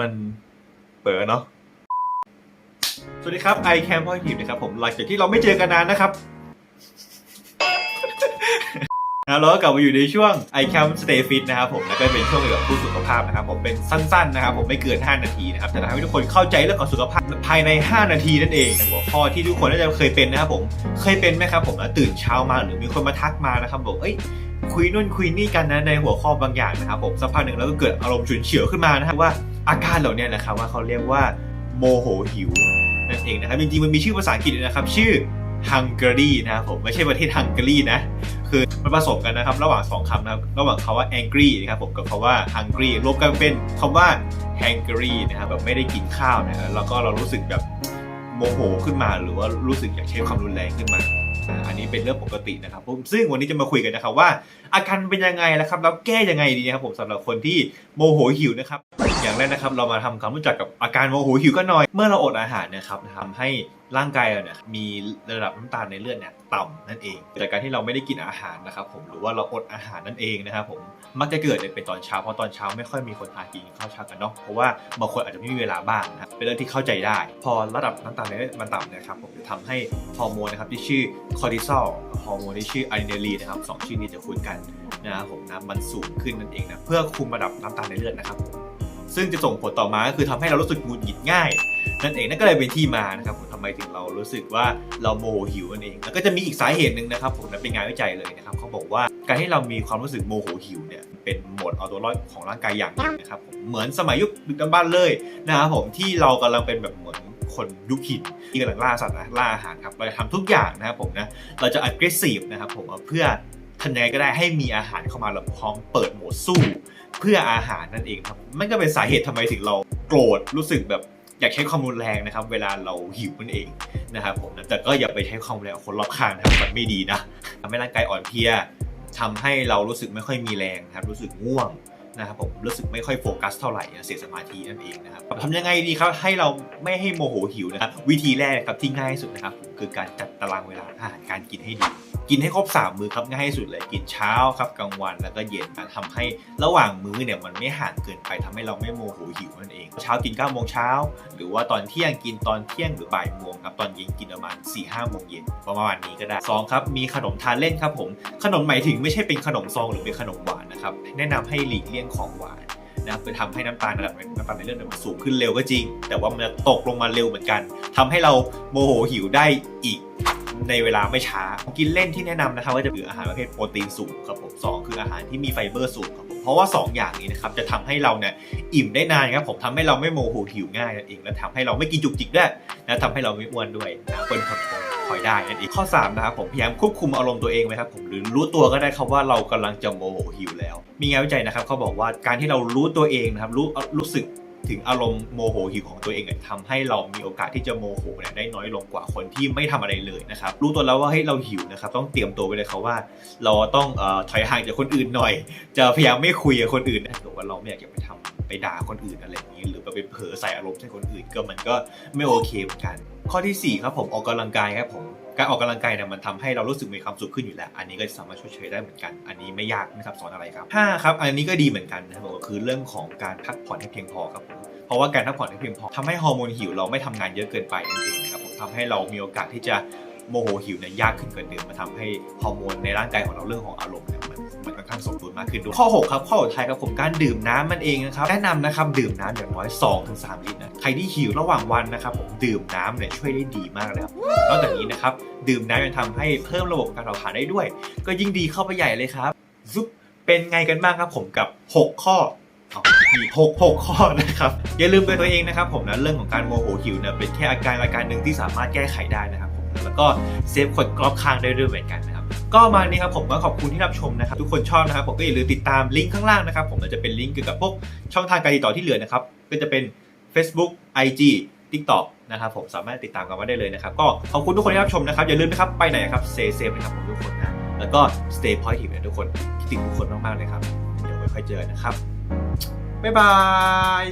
มันเปิดเนาะสวัสดีครับไอแคมพ่อหิวนะครับผมหลังจากที่เราไม่เจอกันนานนะครับนะเราก็กลับมาอยู่ในช่วง i c a m Stay Fit นะครับผมแล้วก็เป็นช่วงเกี่ยวกับผู้สุขภาพนะครับผมเป็นสั้นๆนะครับผมไม่เกิน 5 นาทีนะครับจะทำให้ทุกคนเข้าใจเรื่องของสุขภาพภายใน 5 นาทีนั่นเองหัวข้อที่ทุกคนน่าจะเคยเป็นนะครับผมเคยเป็นไหมครับผมแล้วตื่นเช้ามาหรือมีคนมาทักมานะครับบอกเอ้ยคุยนู่นคุยนี่กันนะในหัวข้อบางอย่างนะครับผมสักพักหนึ่งแล้วก็เกิดอารมณ์ฉุนเฉียวขึ้นมานะครับว่า อาการเหล่านี้นะครับว่าเขาเรียกว่าโมโหหิวนั่นเองนะครับจริงๆมันมีชื่อภาษาอังกฤษนะครับ ชื่อ Hungary นะครับผมไม่ใช่ประเทศฮังการีนะ คือมันผสมกันนะครับ ระหว่างสองคำนะครับระหว่างคาว่า angry นะครับผมกับคาว่า hungry รวมกันเป็นคำว่า hangry นะครับแบบไม่ได้กินข้าวนะแล้วก็เรารู้สึกแบบโมโหขึ้นมา หรือว่ารู้สึกอยากใช้ความรุนแรงขึ้นมา อันนี้เป็นเรื่องปกตินะครับผมซึ่งวันนี้จะมาคุยกันนะครับว่า อาการเป็นยังไงแล้วครับแล้วแก้ยังไงดีนะครับผมสำหรับคนที่โมโหหิวนะครับ อย่างแรกนะครับเรามาทำความรู้จักกับอาการโมโหหิวกันหน่อย เมื่อเราอดอาหารนะครับทำให้ร่างกายเราเนี่ยมีระดับน้ำตาลในเลือดเนี่ยต่ำนั่นเองจากการที่เราไม่ได้กินอาหารนะครับผมหรือว่าเราอดอาหารนั่นเองนะครับผมมักจะเกิดเป็นตอนเช้าเพราะตอนเช้าไม่ค่อยมีคนทานกินข้าวเช้ากันเนาะเพราะว่าบางคนอาจจะไม่มีเวลาบ้างนะเป็นเรื่องที่เข้าใจได้ พอระดับน้ำตาลในเลือดมันต่ำนะครับผมจะทำให้ฮอร์โมนนะครับที่ชื่อคอร์ติซอลฮอร์โมนที่ชื่ออะดรีนาลีนนะครับสองชื่อนี้จะคุ้นกันนะครับผมนะมันสูงขึ้นนั่นเองนะเพื่อคุมระดับน้ำตาลในเลือดนะครับผม ซึ่งจะส่งผลต่อมาก็คือทำให้เรารู้สึกหงุดหงิดง่าย นั่นเองนั่นก็เลยเป็นที่มานะครับผมทำไมถึงเรารู้สึกว่าเราโมโหหิวนั่นเอง แล้วก็จะมีอีกสาเหตุหนึ่งนะครับผมนะเป็นงานวิจัยเลยนะครับเขาบอกว่าการที่เรามีความรู้สึกโมโหหิวเนี่ยเป็นโหมดเอาตัวรอดของร่างกายอย่างนึงนะครับผมเหมือนสมัยยุคดึกดำบรรพ์เลยนะครับผมที่เรากำลังเป็นแบบเหมือนคนยุคหินที่กำลังล่าสัตว์นะล่าอาหารครับเราจะทำทุกอย่างนะครับผมนะเราจะ aggressive นะครับผมเพื่อ ทำยังไงก็ได้ให้มีอาหารเข้ามาเราพร้อมเปิดโหมดสู้ เพื่ออาหารนั่นเองครับมันก็เป็นสาเหตุทำไมถึงเราโกรธรู้สึกแบบอยากใช้ความรุนแรงนะครับ เวลาเราหิวนั่นเองนะครับผมแต่ก็อย่าไปใช้ความรุนแรงคนรอบข้างนะครับมันไม่ดีนะทำให้ร่างกายอ่อนเพลียทำให้เรารู้สึกไม่ค่อยมีแรงครับรู้สึกง่วงนะครับผมรู้สึกไม่ค่อยโฟกัสเท่าไหร่เสียสมาธินั่นเองนะครับทำยังไงดีครับให้เราไม่ให้โมโหหิวนะครับวิธีแรกครับที่ง่ายที่สุดนะครับคือการจัดตารางเวลาอาหารการกินให้ดี กินให้ครบ3มื้อครับง่ายที่สุดเลยกินเช้าครับกลางวันแล้วก็เย็นนะทำให้ระหว่างมื้อเนี่ยมันไม่ห่างเกินไปทำให้เราไม่โมโหหิวนั่นเอง เช้ากิน9โมงเช้าหรือว่าตอนเที่ยงกินตอนเที่ยงหรือบ่ายโมงครับตอนเย็นกินประมาณ4ี่ห้าโมงเย็นประมาณนี้ก็ได้สองครับมีขนมทานเล่นครับผม ขนมหมายถึงไม่ใช่เป็นขนมซองหรือเป็นขนมหวานนะครับแนะนำให้หลีกเลี่ยงของหวานนะครับจะทำให้น้ำตาลระดับน้ำตาลในเลือดมันสูงขึ้นเร็วก็จริง แต่ว่ามันจะตกลงมาเร็วเหมือนกันทำให้เราโมโหหิวได้อีก ในเวลาไม่ช้า กินเล่นที่แนะนำนะครับว่าจะคืออาหารประเภทโปรตีนสูงครับผมสองคืออาหารที่มีไฟเบอร์สูงครับผมเพราะว่า 2 อย่างนี้นะครับจะทำให้เราเนี่ยอิ่มได้นานครับผมทำให้เราไม่โมโหหิวง่ายนั่นเองและทำให้เราไม่กินจุกจิกด้วยและทำให้เราไม่อ้วนด้วยนะเป็นผลพลอยได้นั่นเองข้อ 3 นะครับผมพยายามควบคุมอารมณ์ตัวเองไว้ครับผมหรือรู้ตัวก็ได้ครับว่าเรากำลังจะโมโหหิวแล้ว มีงานวิจัยนะครับเขาบอกว่าการที่เรารู้ตัวเองนะครับรู้รู้สึก ถึงอารมณ์โมโหหิวของตัวเองเนี่ยทำให้เรามีโอกาสที่จะโมโหเนี่ยได้น้อยลงกว่าคนที่ไม่ทำอะไรเลยนะครับรู้ตัวแล้วว่าเฮ้ยเราหิวนะครับต้องเตรียมตัวไว้เลยครับว่า เราต้องอถอยห่างจากคนอื่นหน่อย จะพยายามไม่คุยกับคนอื่นนะหรือว่าเราไม่อยากจะไปทำไปด่าคนอื่นอะไรอย่างนี้ หรือไปเผลอใส่อารมณ์ใส่คนอื่นก็มันก็ไม่โอเคเหมือนกัน ข้อทีสี่4 ครับผมออกกำลังกายครับผมการออกกำลังกายเนี่ยมันทำให้เรารู้สึกมีความสุขขึ้นอยู่แล้ว อันนี้ก็สามารถช่วยเฉยได้เหมือนกัน อันนี้ไม่ยากนะครับสอนอะไรครับห้าครับ อันนี้ก็ดีเหมือนกันนะครับก็คือเรื่องของการพักผ่อนให้เพียงพอครับผม เพราะว่าการพักผ่อนให้เพียงพอทำให้ฮอร์โมนหิวเราไม่ทำงานเยอะเกินไปนั่นเองนะครับผมทำให้เรามีโอกาสที่จะโมโหหิวเนี่ยยากขึ้นกว่าเดิมมาทำให้ฮอร์โมนในร่างกายของเราเรื่องของอารมณ์เนี่ยมันมันค่อนข้างสมดุลมากขึ้นด้วยข้อ 6 ครับ ข้อสุดท้ายครับผมการดื่มน้ำมันเองนะครับแนะนำนะครับดื่มน้ำอย่างน้อย 2-3 ลิตรนะใครที่หิวระหว่างวันนะครับผมดื่มน้ำเนี่ยช่วยได้ดีมากเลยครับนอกจากนี้นะครับดื่มน้ำยังทำให้เพิ่มระบบการเผาผลาญได้ด้วย ก็ยิ่งดีเข้าไปใหญ่เลยครับซุปเป็นไงกันบ้างครับผมกับ 6 ข้อ มีหกหกข้อนะครับ อย่าลืมไปตัวเองนะครับผมนะเรื่องของการโมโหหิวเนี่ยเป็นแค่อาการอาการหนึ่งที่สามารถแก้ไขได้นะครับผมแล้วก็เซฟคนรอบข้างได้ด้วยเหมือนกันนะครับก็มานี้ครับผมก็ขอบคุณที่รับชมนะครับ ทุกคนชอบนะครับผมก็อย่าลืมติดตามลิงก์ข้างล่างนะครับผมจะเป็นลิงก์เกี่ยวกับพวกช่องทางการติดต่อที่เหลือนะครับก็จะเป็น Facebook IG TikTok นะครับผมสามารถติดตามกันมาได้เลยนะครับ ก็ขอบคุณทุกคนที่รับชมนะครับ อย่าลืมนะครับไปไหนครับเซฟเซฟนะครับผมทุกคนนะแล้วก็ stay positive นะทุกคนคิดถึงทุกคนมากๆเลยครับเดี๋ยวไว้ค่อยเจอนะครับ บ๊ายบาย